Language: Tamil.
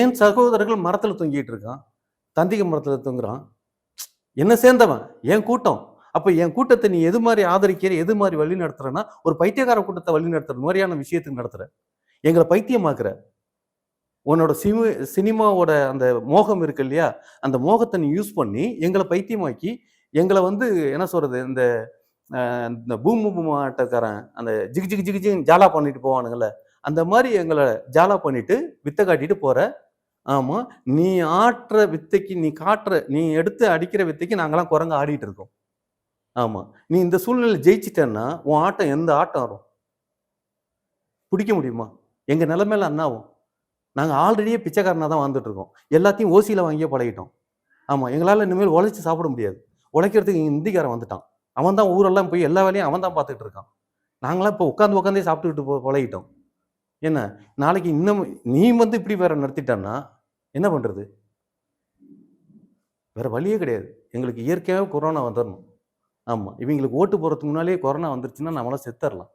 ஏன் சகோதரர்கள் மரத்தில் தொங்கிட்டு இருக்கான் தந்திக மரத்தில் தொங்குறான். என்ன சேர்ந்தவன்? என் கூட்டம். அப்போ என் கூட்டத்தை நீ எது மாதிரி ஆதரிக்கிற எது மாதிரி வழி நடத்துறன்னா ஒரு பைத்தியக்கார கூட்டத்தை வழி நடத்துற மாதிரியான விஷயத்துக்கு நடத்துற. எங்களை பைத்தியமாக்குற. உன்னோட சினி சினிமாவோட அந்த மோகம் இருக்கு இல்லையா? அந்த மோகத்தை நீ யூஸ் பண்ணி எங்களை பைத்தியமாக்கி எங்களை வந்து என்ன சொல்றது இந்த இந்த பூமு பூமாட்டக்காரன் அந்த ஜிகு ஜிகு ஜிகு ஜிகு ஜாலா பண்ணிட்டு போவானுங்களே அந்த மாதிரி எங்களை ஜாலா பண்ணிட்டு வித்தை காட்டிட்டு போற. ஆமா நீ ஆட்டுற வித்தைக்கு நீ காட்டுற நீ எடுத்து அடிக்கிற வித்தைக்கு நாங்களாம் குரங்க ஆடிட்டு இருக்கோம். ஆமா நீ இந்த சூழ்நிலை ஜெயிச்சிட்டேன்னா உன் ஆட்டம் எந்த ஆட்டம் வரும்? பிடிக்க முடியுமா? எங்க நிலைமையில அண்ணாவும். ஆகும் ஆல்ரெடியே பிச்சைக்காரனாக தான் வாழ்ந்துட்டு இருக்கோம். எல்லாத்தையும் ஓசியில் வாங்கியே பழகிட்டோம். ஆமாம் எங்களால் இனிமேல் உழைச்சி சாப்பிட முடியாது. உழைக்கிறதுக்கு இந்திக்காரன் வந்துட்டான். அவன் தான் ஊரெல்லாம் போய் எல்லா வேலையும் அவன் தான் பார்த்துட்டு இருக்கான். நாங்களாம் இப்போ உட்காந்து உட்காந்தே சாப்பிட்டுக்கிட்டு போ- பழகிட்டோம். என்ன? நாளைக்கு இன்னும் நீ வந்து இப்படி வேற நடத்திட்டான்னா என்ன பண்ணுறது வேற வழியே கிடையாது. எங்களுக்கு இயற்கையாகவே கொரோனா வந்துடணும் ஆமாம் இவங்களுக்கு ஓட்டு போகிறதுக்கு முன்னாலேயே கொரோனா வந்துருச்சுன்னா நம்மளாம் செத்தரலாம்.